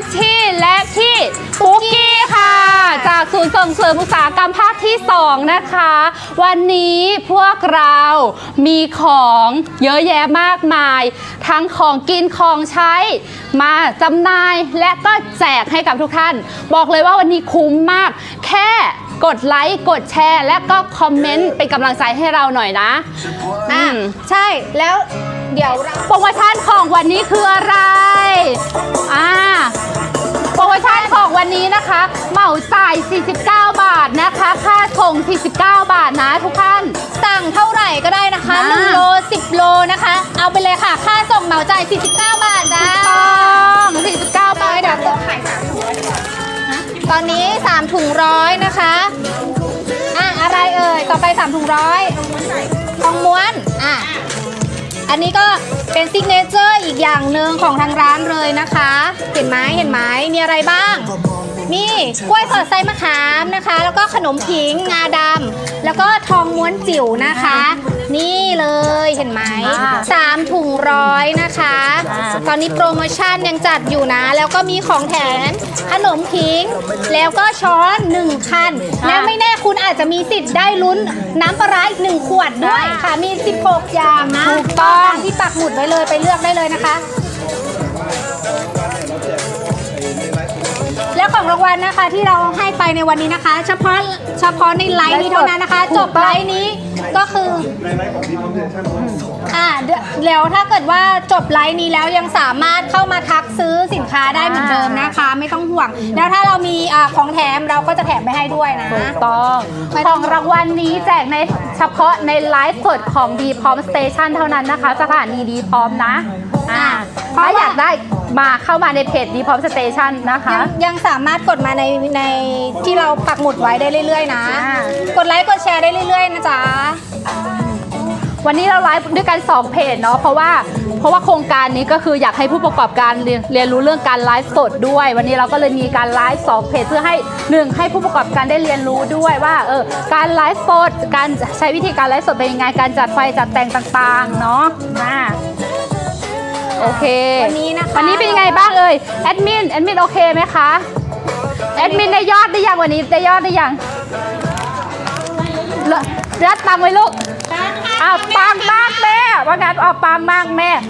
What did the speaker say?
ชชี่และพี่ปุ๊กกี้ค่ะ จากศูนย์ส่งเสริมอุตสาหกรรมภาคที่ 2 นะคะ วันนี้พวกเรามีของเยอะแยะมากมาย ทั้งของกินของใช้ มาจำหน่ายและก็แจกให้กับทุกท่าน บอกเลยว่าวันนี้คุ้มมาก แค่กดไลค์ กดแชร์ และก็คอมเมนต์เป็นกำลังใจให้เราหน่อยนะอืมใช่แล้วเดี๋ยวโปรโมชั่นของวันนี้คืออะไร อ่า โปรโมชั่นของวันนี้นะคะ เหมาจ่าย 49 บาทนะคะ ค่าส่ง 49 บาทนะทุกท่าน สั่งเท่าไหร่ก็ได้นะคะอ่า 1โล10 โลนะคะ เอาไปเลยค่ะ ค่าส่งเหมาจ่าย 49 บาทจ้าต้อง49 บาทเดี๋ยวเราขายตอนนี้ 3 ถุงร้อยนะคะ อะ อะไรเอ่ย ต่อไป 3 ถุงร้อยทองม้วน อะ อันนี้ก็เป็นซิกเนเจอร์อีกอย่างหนึ่งของทางร้านเลยนะคะ เห็นไหมเห็นไหมมีอะไรบ้าง มีกล้วยสอดไส้มะขามนะคะ แล้วก็ขนมผิงงาดำแล้วก็ทองม้วนจิ๋วนะคะ นี่เลยเห็นไหมอ่าสามถุงร้อยนะคะอ่าตอนนี้โปรโมชั่นยังจัดอยู่นะ แล้วก็มีของแถมขนมผิง แล้วก็ช้อนหนึ่งคัน แล้วไม่แน่คุณอาจจะมีสิทธิ์ได้ลุ้นน้ำปลาร้าอีกหนึ่งขวดด้วยค่ะมี 16 อย่างนะถูกต้องตามที่ปักหมุดไว้เลยไปเลือกได้เลยนะคะ แล้วของรางวัลนะคะ ที่เราให้ไปในวันนี้นะคะ เฉพาะเฉพาะในไลฟ์นี้เท่านั้นนะคะ จบไลฟ์นี้ ก็คืออ่าเดี๋ยวแล้วถ้าเกิดว่าจบไลฟ์นี้แล้วยังสามารถเข้ามาทักซื้อสินค้าได้เหมือนเดิมนะคะ ไม่ต้องห่วง แล้วถ้าเรามีอ่าของแถมเราก็จะแถมไปให้ด้วยนะ ถูกต้องไม่ขต้อองงรางวัลนี้แจกในเฉพาะในไลฟ์สดของ d ีพร้อมสเตชันเท่านั้นนะคะ สถานีดีพร้อมนะอ่าเพราะถ้าว่า อยากได้มาเข้ามาในเพจดีพร้อมสเตชันนะคะ ยังยังสามารถกดมาในในที่เราปักหมุดไว้ได้เรื่อยๆนะ อ่าก ดไลค์กดแชร์ได้เรื่อยๆนะจ๊ะ วันนี้เราไลฟ์ด้วยกัน 2 เพจเนาะเพราะว่าเพราะว่าโครงการนี้ก็คืออยากให้ผู้ประกอบการเรียนเรียนรู้เรื่องการไลฟ์สดด้วย วันนี้เราก็เลยมีการไลฟ์สองเพจเพื่อให้หนึ่งให้ผู้ประกอบการได้เรียนรู้ด้วยว่าเออการไลฟ์สดการใช้วิธีการไลฟ์สดเป็นยังไงการจัดไฟจัดแต่งต่างๆเนาะอ่าโอเควันนี้นะคะวันนี้เป็นยังไงบ้างเอ่ยแอดมินแอดมินโอเคไหมคะแอดมินได้ยอดได้ยังวันนี้ได้ยอดได้ยัง รัดตังไว้ลูกอ้าวปังมากแม่ว่างั้นเอาปังมากแม่